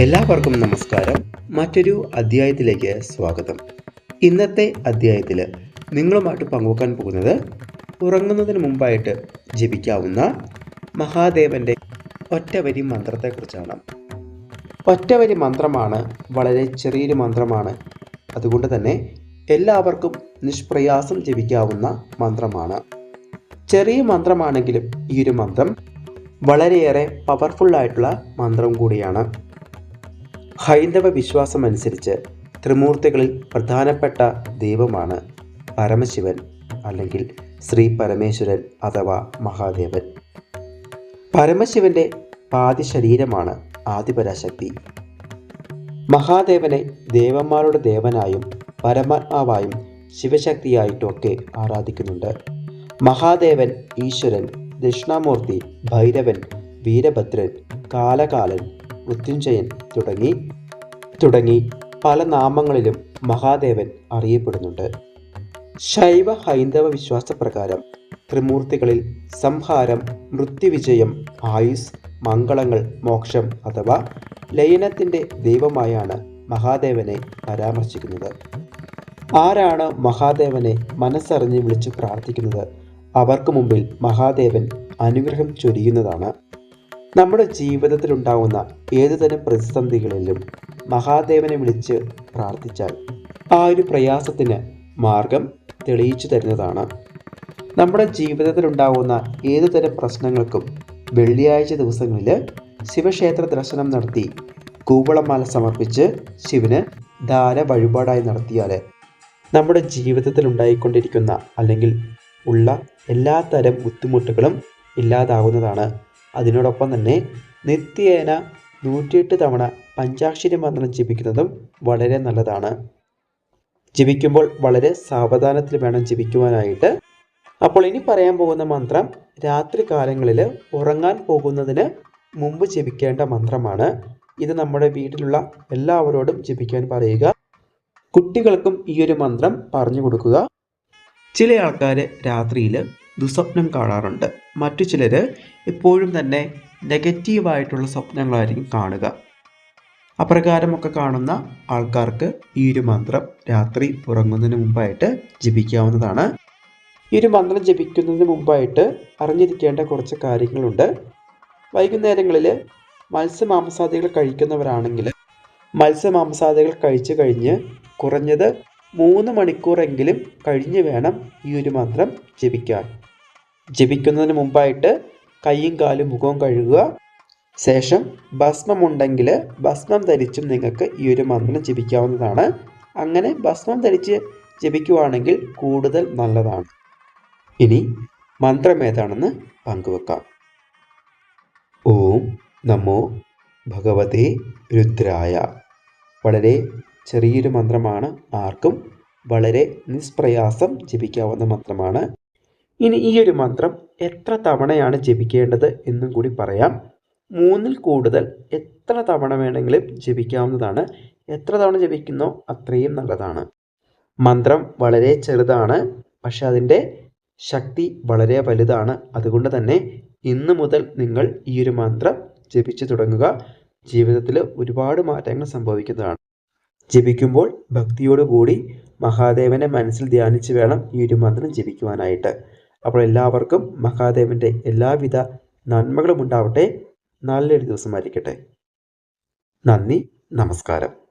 എല്ലാവർക്കും നമസ്കാരം. മറ്റൊരു അധ്യായത്തിലേക്ക് സ്വാഗതം. ഇന്നത്തെ അധ്യായത്തിൽ നിങ്ങളുമായിട്ട് പങ്കുവെക്കാൻ പോകുന്നത് ഉറങ്ങുന്നതിന് മുമ്പായിട്ട് ജപിക്കാവുന്ന മഹാദേവന്റെ ഒറ്റവരി മന്ത്രത്തെക്കുറിച്ചാണ്. ഒറ്റവരി മന്ത്രമാണ് വളരെ ചെറിയൊരു മന്ത്രമാണ്. അതുകൊണ്ട് തന്നെ എല്ലാവർക്കും നിഷ്പ്രയാസം ജപിക്കാവുന്ന മന്ത്രമാണ്. ചെറിയ മന്ത്രമാണെങ്കിലും ഈ ഒരു മന്ത്രം വളരെയേറെ ആയിട്ടുള്ള മന്ത്രം കൂടിയാണ്. ഹൈന്ദവ വിശ്വാസം അനുസരിച്ച് ത്രിമൂർത്തികളിൽ പ്രധാനപ്പെട്ട ദൈവമാണ് പരമശിവൻ അല്ലെങ്കിൽ ശ്രീ പരമേശ്വരൻ അഥവാ മഹാദേവൻ. പരമശിവന്റെ പാതി ശരീരമാണ് ആദിപരാശക്തി. മഹാദേവനെ ദേവന്മാരുടെ ദേവനായും പരമാത്മാവായും ശിവശക്തിയായിട്ടുമൊക്കെ ആരാധിക്കുന്നുണ്ട്. മഹാദേവൻ ഈശ്വരൻ ദക്ഷിണാമൂർത്തി ഭൈരവൻ വീരഭദ്രൻ കാലകാലൻ മൃത്യുഞ്ജയൻ തുടങ്ങി തുടങ്ങി പല നാമങ്ങളിലും മഹാദേവൻ അറിയപ്പെടുന്നുണ്ട്. ശൈവ ഹൈന്ദവ വിശ്വാസപ്രകാരം ത്രിമൂർത്തികളിൽ സംഹാരം മൃത്യുവിജയം ആയുസ് മംഗളങ്ങൾ മോക്ഷം അഥവാ ലയനത്തിന്റെ ദൈവമായാണ് മഹാദേവനെ പരാമർശിക്കുന്നത്. ആരാണ് മഹാദേവനെ മനസ്സറിഞ്ഞ് വിളിച്ച് പ്രാർത്ഥിക്കുന്നത്? അവർക്ക് മുമ്പിൽ മഹാദേവൻ അനുഗ്രഹം ചൊരിയുന്നതാണ്. നമ്മുടെ ജീവിതത്തിലുണ്ടാകുന്ന ഏതുതരം പ്രതിസന്ധികളിലും മഹാദേവനെ വിളിച്ച് പ്രാർത്ഥിച്ചാൽ ആ ഒരു പ്രയാസത്തിന് മാർഗം തെളിയിച്ചു തരുന്നതാണ്. നമ്മുടെ ജീവിതത്തിലുണ്ടാകുന്ന ഏതുതരം പ്രശ്നങ്ങൾക്കും വെള്ളിയാഴ്ച ദിവസങ്ങളിൽ ശിവക്ഷേത്ര ദർശനം നടത്തി കൂവളമാല സമർപ്പിച്ച് ശിവന് ദാന വഴിപാടായി നടത്തിയാൽ നമ്മുടെ ജീവിതത്തിൽ ഉണ്ടായിക്കൊണ്ടിരിക്കുന്ന അല്ലെങ്കിൽ ഉള്ള എല്ലാ തരം ബുദ്ധിമുട്ടുകളും ഇല്ലാതാകുന്നതാണ് അതിനോടൊപ്പം തന്നെ നിത്യേന നൂറ്റിയെട്ട് തവണ പഞ്ചാക്ഷരി മന്ത്രം ജപിക്കുന്നതും വളരെ നല്ലതാണ്. ജപിക്കുമ്പോൾ വളരെ സാവധാനത്തിൽ വേണം ജപിക്കുവാനായിട്ട്. അപ്പോൾ ഇനി പറയാൻ പോകുന്ന മന്ത്രം രാത്രി കാലങ്ങളിൽ ഉറങ്ങാൻ പോകുന്നതിന് മുമ്പ് ജപിക്കേണ്ട മന്ത്രമാണ്. ഇത് നമ്മുടെ വീട്ടിലുള്ള എല്ലാവരോടും ജപിക്കാൻ പറയുക. കുട്ടികൾക്കും ഈ ഒരു മന്ത്രം പറഞ്ഞു കൊടുക്കുക. ചില ആൾക്കാർ രാത്രിയിൽ ദുസ്വപ്നം കാണാറുണ്ട്. മറ്റു ചിലർ എപ്പോഴും തന്നെ നെഗറ്റീവായിട്ടുള്ള സ്വപ്നങ്ങളായിരിക്കും കാണുക. അപ്രകാരമൊക്കെ കാണുന്ന ആൾക്കാർക്ക് ഈ ഒരു മന്ത്രം രാത്രി ഉറങ്ങുന്നതിന് മുമ്പായിട്ട് ജപിക്കാവുന്നതാണ്. ഈ ഒരു മന്ത്രം ജപിക്കുന്നതിന് മുമ്പായിട്ട് അറിഞ്ഞിരിക്കേണ്ട കുറച്ച് കാര്യങ്ങളുണ്ട്. വൈകുന്നേരങ്ങളിൽ മത്സ്യമാംസാദികൾ കഴിക്കുന്നവരാണെങ്കിൽ മത്സ്യമാംസാദികൾ കഴിച്ചു കഴിഞ്ഞ് കുറഞ്ഞത് മൂന്ന് മണിക്കൂറെങ്കിലും കഴിഞ്ഞ് വേണം ഈ ഒരു മന്ത്രം ജപിക്കാൻ. ജപിക്കുന്നതിന് മുമ്പായിട്ട് കൈയും കാലും മുഖവും കഴുകുക. ശേഷം ഭസ്മമുണ്ടെങ്കിൽ ഭസ്മം ധരിച്ചും നിങ്ങൾക്ക് ഈ ഒരു മന്ത്രം ജപിക്കാവുന്നതാണ്. അങ്ങനെ ഭസ്മം ധരിച്ച് ജപിക്കുവാണെങ്കിൽ കൂടുതൽ നല്ലതാണ്. ഇനി മന്ത്രം ഏതാണെന്ന് പങ്കുവെക്കാം. ഓം നമോ ഭഗവതേ രുദ്രായ. വളരെ ചെറിയൊരു മന്ത്രമാണ്. ആർക്കും വളരെ നിഷ്പ്രയാസം ജപിക്കാവുന്ന മന്ത്രമാണ്. ഇനി ഈ ഒരു മന്ത്രം എത്ര തവണയാണ് ജപിക്കേണ്ടത് എന്നും കൂടി പറയാം. മൂന്നിൽ കൂടുതൽ എത്ര തവണ വേണമെങ്കിലും ജപിക്കാവുന്നതാണ്. എത്ര തവണ ജപിക്കുന്നോ അത്രയും നല്ലതാണ്. മന്ത്രം വളരെ ചെറുതാണ്. പക്ഷെ അതിന്റെ ശക്തി വളരെ വലുതാണ്. അതുകൊണ്ട് തന്നെ ഇന്ന് മുതൽ നിങ്ങൾ ഈ ഒരു മന്ത്രം ജപിച്ചു തുടങ്ങുക. ജീവിതത്തിൽ ഒരുപാട് മാറ്റങ്ങൾ സംഭവിക്കുന്നതാണ്. ജപിക്കുമ്പോൾ ഭക്തിയോടുകൂടി മഹാദേവനെ മനസ്സിൽ ധ്യാനിച്ച് വേണം ഈ ഒരു മന്ത്രം ജപിക്കുവാനായിട്ട്. അപ്പോൾ എല്ലാവർക്കും മഹാദേവന്റെ എല്ലാവിധ നന്മകളും ഉണ്ടാവട്ടെ. നല്ലൊരു ദിവസമായിരിക്കട്ടെ നന്ദി നമസ്കാരം.